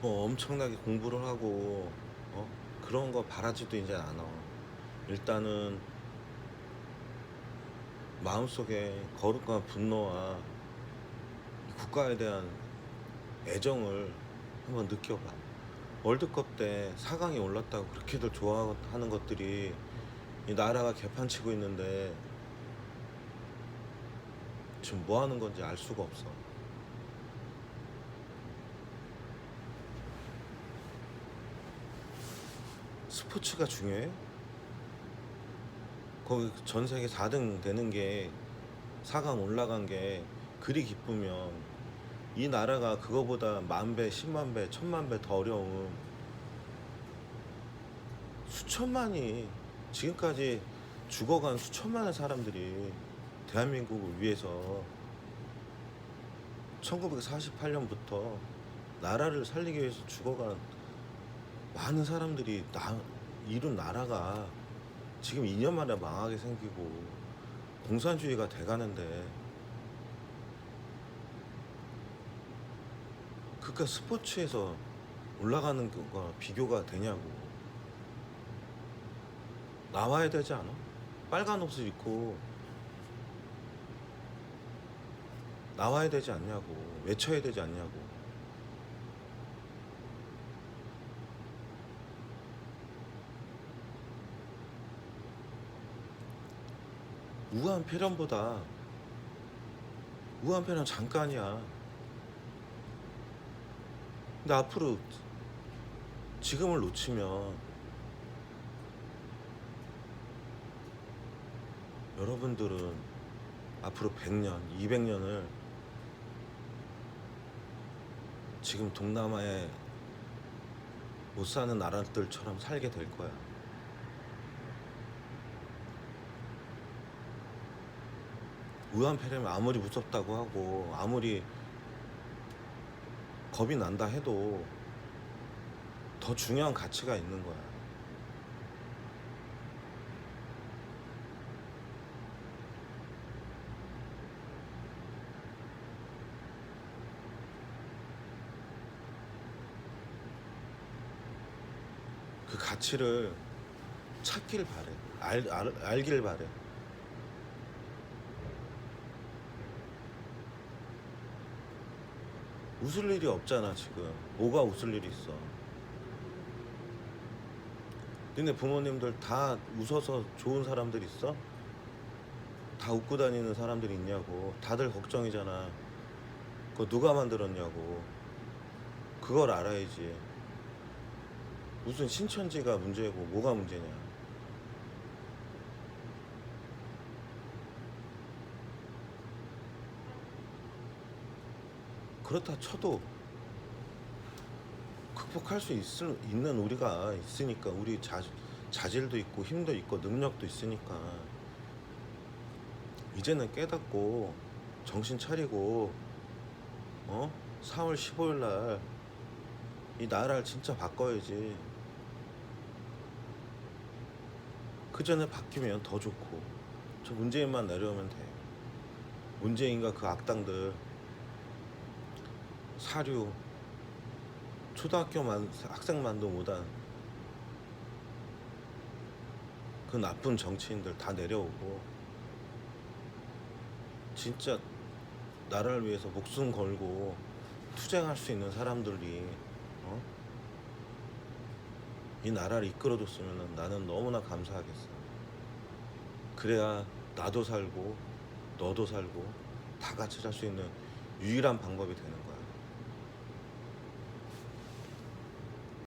뭐 엄청나게 공부를 하고 어? 그런 거 바라지도 이제 않아. 일단은 마음속에 거룩한 분노와 이 국가에 대한 애정을 한번 느껴봐. 월드컵 때 4강에 올랐다고 그렇게들 좋아하는 것들이 이 나라가 개판치고 있는데 지금 뭐 하는 건지 알 수가 없어. 스포츠가 중요해? 거기 전 세계 4등 되는 게 4강 올라간 게 그리 기쁘면 이 나라가 그거보다 만 배, 십만 배, 천만 배 더 어려운 수천만이 지금까지 죽어간 수천만의 사람들이 대한민국을 위해서 1948년부터 나라를 살리기 위해서 죽어간 많은 사람들이 나, 이룬 나라가 지금 2년 만에 망하게 생기고 공산주의가 돼가는데 그니까 스포츠에서 올라가는 거가 비교가 되냐고. 나와야 되지 않아? 빨간 옷을 입고 나와야 되지 않냐고. 외쳐야 되지 않냐고 우한 폐렴보다 우한 폐렴 잠깐이야. 근데 앞으로 지금을 놓치면 여러분들은 앞으로 100년, 200년을 지금 동남아에 못 사는 나라들처럼 살게 될 거야. 우한폐렴이 아무리 무섭다고 하고 아무리 겁이 난다 해도 더 중요한 가치가 있는 거야. 그 가치를 찾길 바래. 알, 알, 알길 바래. 웃을 일이 없잖아 지금. 뭐가 웃을 일이 있어? 근데 부모님들 다 웃어서 좋은 사람들 있어? 다 웃고 다니는 사람들 있냐고. 다들 걱정이잖아. 그거 누가 만들었냐고. 그걸 알아야지. 무슨 신천지가 문제고 뭐가 문제냐 그렇다 쳐도 극복할 수 있을, 있는 우리가 있으니까 우리 자, 자질도 있고 힘도 있고 능력도 있으니까. 이제는 깨닫고 정신 차리고 어? 4월 15일 날 이 나라를 진짜 바꿔야지. 그 전에 바뀌면 더 좋고 저 문재인만 내려오면 돼. 문재인과 그 악당들 사료 초등학교만 학생만도 못한 그 나쁜 정치인들 다 내려오고 진짜 나라를 위해서 목숨 걸고 투쟁할 수 있는 사람들이 어? 이 나라를 이끌어줬으면 나는 너무나 감사하겠어. 그래야 나도 살고 너도 살고 다 같이 살 수 있는 유일한 방법이 되는 거야.